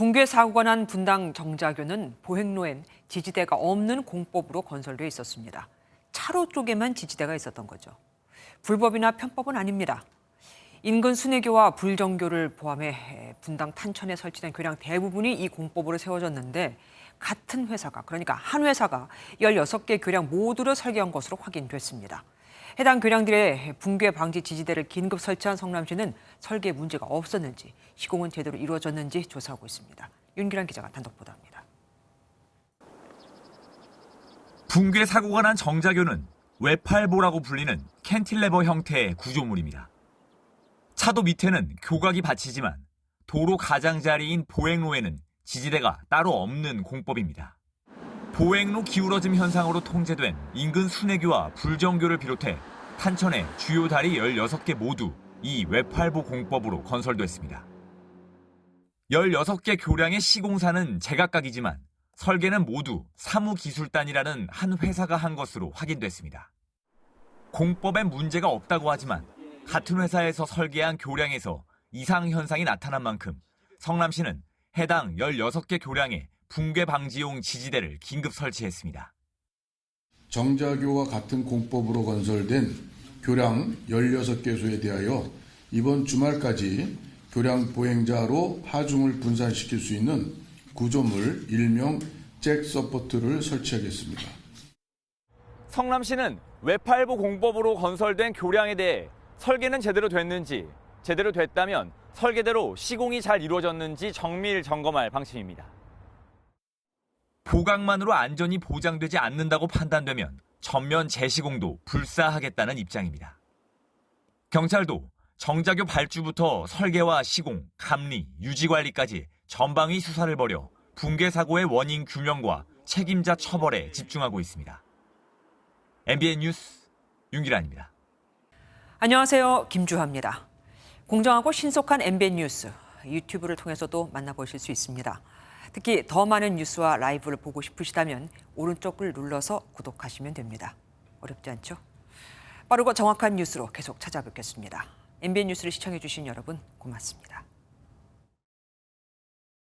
붕괴 사고가 난 분당 정자교는 보행로엔 지지대가 없는 공법으로 건설돼 있었습니다. 차로 쪽에만 지지대가 있었던 거죠. 불법이나 편법은 아닙니다. 인근 순회교와 불정교를 포함해 분당 탄천에 설치된 교량 대부분이 이 공법으로 세워졌는데 같은 회사가 그러니까 한 회사가 16개 교량 모두를 설계한 것으로 확인됐습니다. 해당 교량들의 붕괴 방지 지지대를 긴급 설치한 성남시는 설계 문제가 없었는지 시공은 제대로 이루어졌는지 조사하고 있습니다. 윤기란 기자가 단독 보도합니다. 붕괴 사고가 난 정자교는 외팔보라고 불리는 캔틸레버 형태의 구조물입니다. 차도 밑에는 교각이 받치지만 도로 가장자리인 보행로에는 지지대가 따로 없는 공법입니다. 보행로 기울어짐 현상으로 통제된 인근 순회교와 불정교를 비롯해 탄천의 주요 다리 16개 모두 이 외팔보 공법으로 건설됐습니다. 16개 교량의 시공사는 제각각이지만 설계는 모두 사무기술단이라는 한 회사가 한 것으로 확인됐습니다. 공법에 문제가 없다고 하지만 같은 회사에서 설계한 교량에서 이상 현상이 나타난 만큼 성남시는 해당 16개 교량에 붕괴 방지용 지지대를 긴급 설치했습니다. 정자교와 같은 공법으로 건설된 교량 16개소에 대하여 이번 주말까지 교량 보행자로 하중을 분산시킬 수 있는 구조물 일명 잭 서포트를 설치하겠습니다. 성남시는 외팔보 공법으로 건설된 교량에 대해 설계는 제대로 됐는지, 제대로 됐다면 설계대로 시공이 잘 이루어졌는지 정밀 점검할 방침입니다. 보강만으로 안전이 보장되지 않는다고 판단되면 전면 재시공도 불사하겠다는 입장입니다. 경찰도 정자교 발주부터 설계와 시공, 감리, 유지 관리까지 전방위 수사를 벌여 붕괴 사고의 원인 규명과 책임자 처벌에 집중하고 있습니다. MBN 뉴스 윤기란입니다. 안녕하세요. 김주하입니다. 공정하고 신속한 MBN 뉴스 유튜브를 통해서도 만나보실 수 있습니다. 특히 더 많은 뉴스와 라이브를 보고 싶으시다면 오른쪽을 눌러서 구독하시면 됩니다. 어렵지 않죠? 빠르고 정확한 뉴스로 계속 찾아뵙겠습니다. MBN 뉴스를 시청해 주신 여러분 고맙습니다.